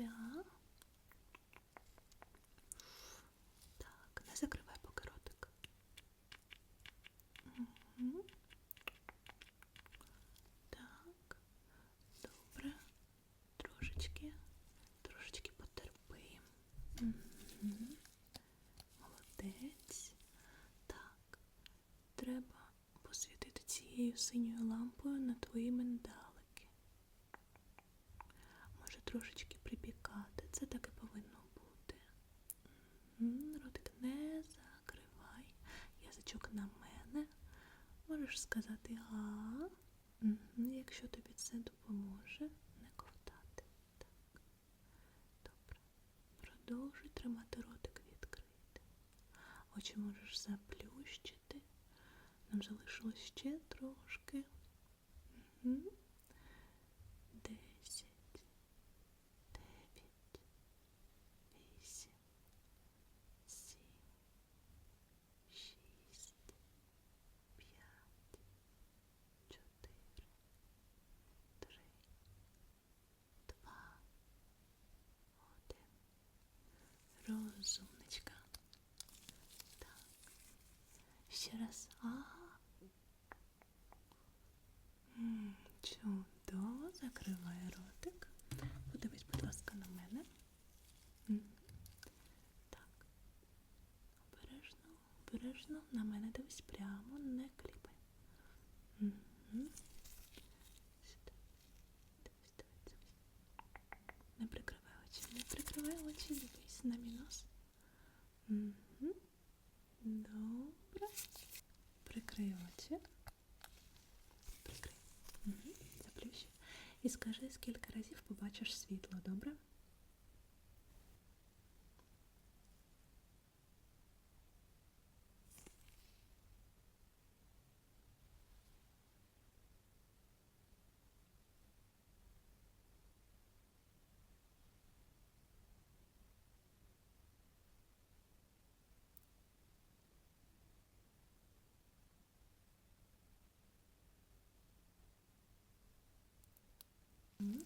Скажи. Так, не закривай поки ротик. Угу. Так, добре. Трошечки, трошечки потерпи. Угу. Молодець. Так, треба посвітити цією синьою лампою на твої миндалики. Може трошечки припікати. Це так і повинно бути. Мгм, Ротик не закривай. Язичок на мене. Можеш сказати а. Якщо тобі це допоможе, не ковтати. Так. Добре. Продовжуй тримати ротик відкритим. Очі можеш заплющити. Нам залишилось ще трошки. Розумничка. Так. Ще раз. А. Чудово. Закривай ротик. Подивись, будь ласка, на мене. Так. Обережно, обережно. На мене дивись прямо, не кліпай. Дивись. Не прикривай очі, не прикривай очі, дивись на мінус. Угу. Добре. Прикрий очі. Прикрий. Угу. Заплющи. І скажи, скільки разів побачиш світло, добре?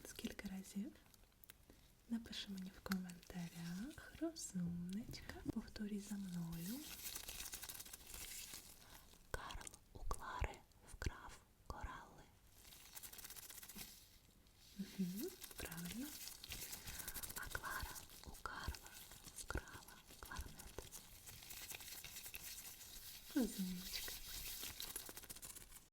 Скільки разів? Напиши мені в коментарях. Розумничка. Повторюй за мною. Карл у Клари вкрав корали. Угу, правильно. А Клара у Карла вкрала кларнет. Розумничка.